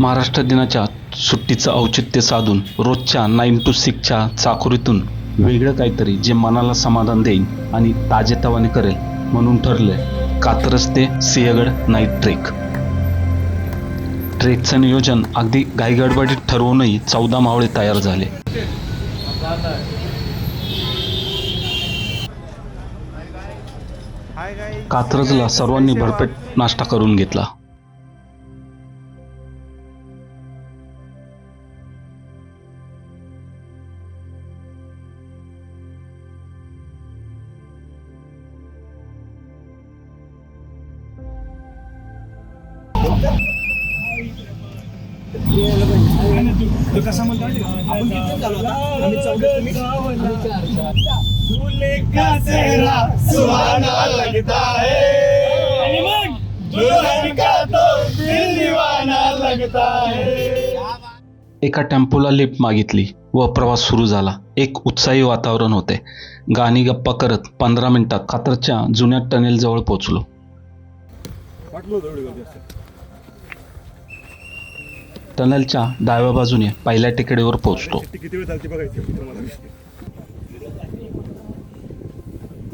महाराष्ट्र दिनाच्या सुट्टीचं औचित्य साधून रोजच्या नाईन टू सिक्सच्या चाकोरीतून वेगळं काहीतरी जे मनाला समाधान देईल आणि ताजेतवाने करेल म्हणून ठरलंय कात्रज ते सिंहगड नाईट ट्रेक ट्रेकचं नियोजन अगदी घाईगडबडीत ठरवूनही चौदा मावळे तयार झाले. कात्रजला सर्वांनी भरपेट नाश्ता करून घेतला. दूल्हे का? चेहरा सुहाना लगता है दुल्हन का तो दिल दीवाना लगता है एका टेम्पोला लिफ्ट मागितली व प्रवास सुरू झाला. एक उत्साही वातावरण होते. गाणी गप्पा करत पंधरा मिनिटात कात्रजच्या जुन्या टनेल जवळ पोहोचलो टनेलच्या डाव्या बाजूने पहिल्या टेकडीवर पोहोचतो.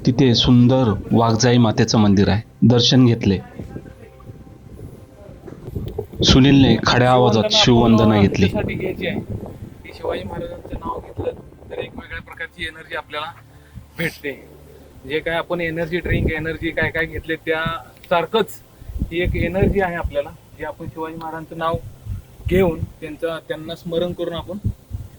तिथे सुंदर वाघजाई मातेचं मंदिर आहे. दर्शन घेतले. सुनीलने खड्या आवाजात शिववंदना घेतली. शिवाजी महाराजांचं नाव घेतलं तर एक वेगळ्या प्रकारची एनर्जी आपल्याला भेटते. जे काय आपण एनर्जी ड्रिंक एनर्जी काय काय घेतले त्या सारखंच ही एक एनर्जी आहे आपल्याला जे आपण शिवाजी महाराजांचं नाव घेऊन त्यांचा त्यांना स्मरण करून आपण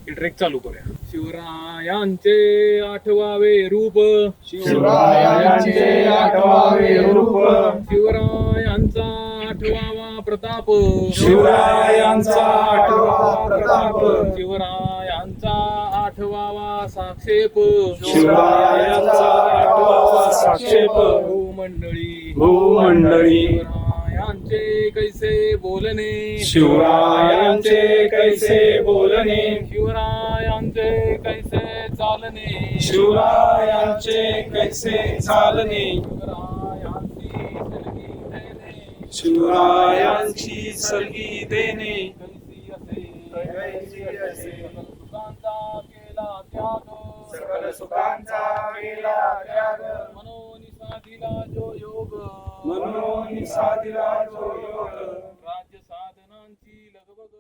ही ट्रेक चालू करूया. शिवरायांचे आठवावे रूप. शिवरायांचे आठवावे रूप. शिवरायांचा आठवावा प्रताप. शिवरायांचा आठवा प्रताप. शिवरायांचा आठवावा साक्षेप. शिवरायांचा आठवावा साक्षेप. भूमंडळी. भूमंडळी. शिवरायांचे कैसे बोलणे? शिवरायांचे कैसे बोलणे? शिवरायांचे कैसे चालणे? शिवरायांचे कैसे चालणे? शिवरायांची सलगी देणे. सुखांचा केला त्याग. सकल सुखांचा केला त्याग. मनोनिसा दिला जो योग. मनोनी साधिला जो योग. राज्य साधनांची लगबग.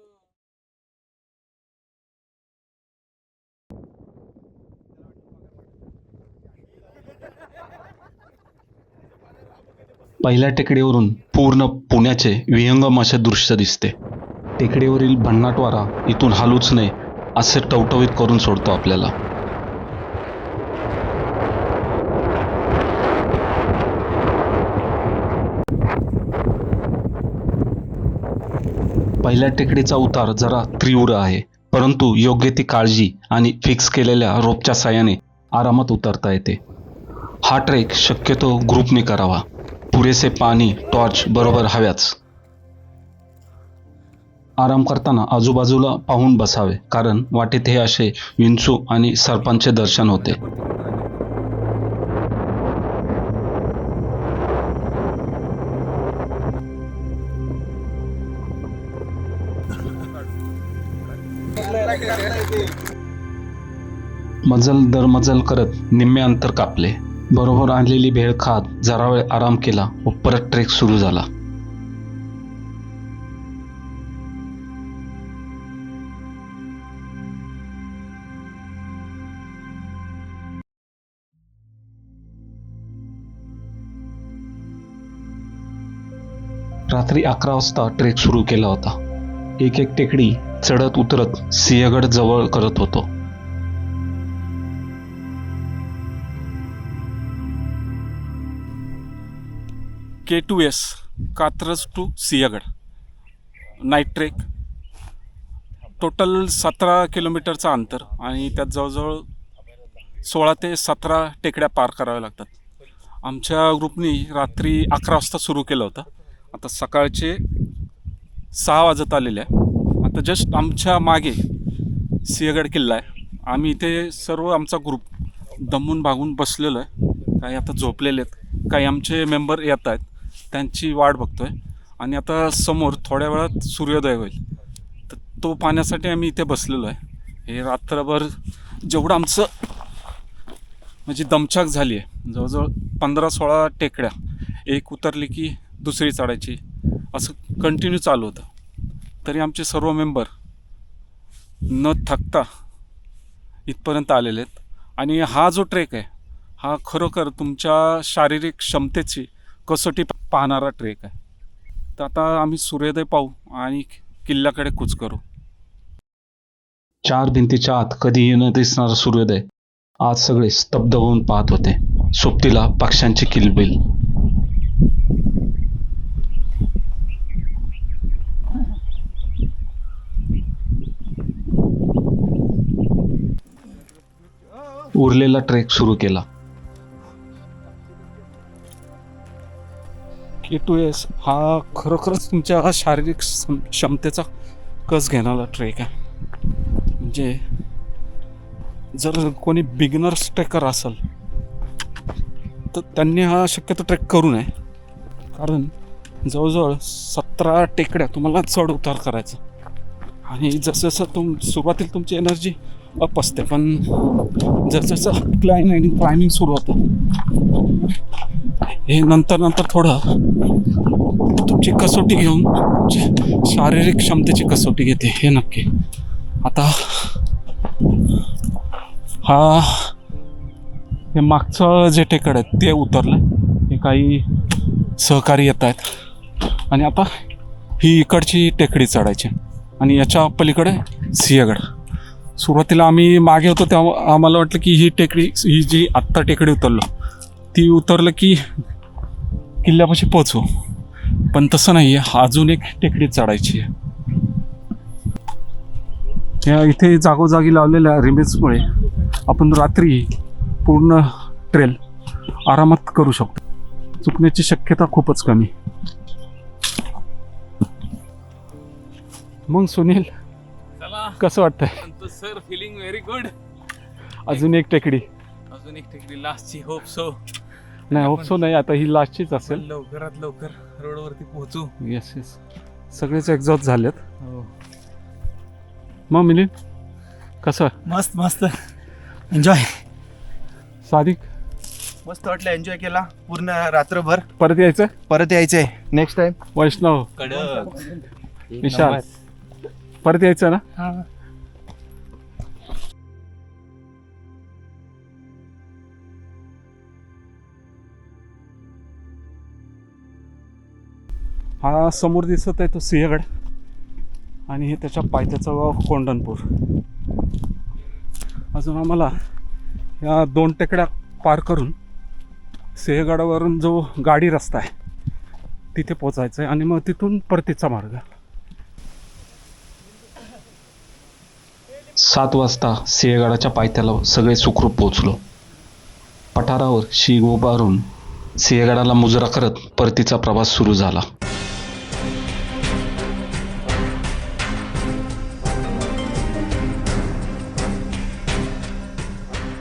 पहिल्या टेकडीवरून पूर्ण पुण्याचे विहंगम असे दृश्य दिसते. टेकडीवरील भन्नाट वारा इथून हालूच नये असे टवटवीत करून सोडतो आपल्याला. पहिल्या टेकडीचा उतार जरा तीव्र आहे परंतु योग्य ती काळजी आणि फिक्स केलेल्या रोपच्या साह्याने आरामात उतरता येते. हा ट्रेक शक्यतो ग्रुपने करावा. पुरेसे पाणी टॉर्च बरोबर हव्याच. आराम करताना आजूबाजूला पाहून बसावे कारण वाटेत हे असे विंचू आणि सर्पांचे दर्शन होते. मजल दर मजल करत निम्मे अंतर कापले. बरोबर आणलेली भेळ खात जरा वेळ आराम केला व परत ट्रेक सुरू झाला. रात्री अकरा वाजता ट्रेक सुरू केला होता. एक एक टेकडी चढत उतरत सिंहगड जवळ करत होतो. K to S Katraj to Sinhagad. Night trek total सतरा किलोमीटरचं अंतर आणि त्यात जवळजवळ सोळा ते सतरा टेकड्या पार कराव्या लागतात. आमच्या ग्रुपनी रात्री अकरा वाजता सुरू केलं होतं. आता सकाळचे सहा वाजत आलेले आहे. आता जस्ट आमच्या मागे सिंहगड किल्ला आहे. आम्ही इथे सर्व आमचा ग्रुप दमून भागून बसलेलो आहे. काही आता झोपलेले आहेत. काही आमचे मेंबर येत आहेत. त्यांची वाट आहे आणि आता समोर थोड्या वेळात सूर्योदय होईल. तर तो पाहण्यासाठी आम्ही इथे बसलेलो आहे. हे रात्रभर जेवढं आमचं म्हणजे दमछाक झाली आहे. जवळजवळ पंधरा सोळा टेकड्या एक उतरली की दुसरी चढायची. असं कंटिन्यू चालू होतं. तरी आमचे सर्व मेंबर न थकता इथपर्यंत आलेले आहेत. आणि हा जो ट्रेक आहे हा खरोखर तुमच्या शारीरिक क्षमतेची कसोटी पाहणारा ट्रेक आहे. तर आता आम्ही सूर्योदय पाहू आणि किल्ल्याकडे कूच करू. चार भिंतीच्या आत कधीही न दिसणारा सूर्योदय आज सगळे स्तब्ध होऊन पाहत होते. सोबतीला पक्ष्यांची किलबिल. उरलेला ट्रेक सुरू केला. के टू एस हा खरोखरच तुमच्या शारीरिक क्षमतेचा कस घेणारा ट्रेक आहे. म्हणजे जर कोणी बिगिनर्स ट्रेकर असेल तर त्यांनी हा शक्यतो ट्रेक करू नये. कारण जवळजवळ सतरा टेकड्या तुम्हाला चढ उतार करायचं. आणि जसं जसं तुम सुरुवातीला तुमची एनर्जी अप असते पण जसं क्लाइम आणि क्लाइम्बिंग सुरू होतं. हे नंतर नंतर थोडं तुमची कसोटी घेऊन तुमची शारीरिक क्षमतेची कसोटी घेते हे नक्की. आता हा हे मागचं जे टेकड आहे ते उतरलं. हे काही सहकारी येत आहेत. आणि आता ही इकडची टेकडी चढायची. आणि याच्या पलीकडे सिंहगड. सुरुवातीला आम्ही मागे होतो तेव्हा आम्हाला वाटलं की ही टेकडी ही जी आत्ता टेकडी उतरलो ती उतरलं की किल्ल्यापाशी पोचू पण तसं नाही आहे अजून एक टेकडी चढायची आहे. या इथे जागोजागी लावलेल्या रिमेजमुळे आपण रात्री पूर्ण ट्रेल आरामात करू शकतो. चुकण्याची शक्यता खूपच कमी. मग सुनील कसं वाटतंय? सर फिलिंग व्हेरी गुड अजून एक टेकडी. अजून एक टेकडी लास्टची होप सो नाही होपसो नाही आता ही लास्टचीच असेल. लवकरात लवकर रोडवरती पोहोचू. येस येस सगळेच एक्झॉस्ट झालेत. मग मिलिंद कसं? मस्त मस्त. एन्जॉय सादिक? मस्त वाटलं एन्जॉय केला पूर्ण रात्रभर. परत यायचं? परत यायचंय. Next time Vaishnav. विशाल. परत यायचं ना? हा समोर दिसत आहे तो सिंहगड. आणि हे त्याच्या पायथ्याचं गाव कोंडणपूर अजून आम्हाला या दोन टेकड्या पार करून सिंहगडावरून जो गाडी रस्ता आहे तिथे पोचायचं आहे आणि मग तिथून परतीचा मार्ग. सात वाजता सिंहगडाच्या पायथ्याला सगळे सुखरूप पोचलो पठारावर शीग उभारून सिंहगडाला मुजरा करत परतीचा प्रवास सुरू झाला.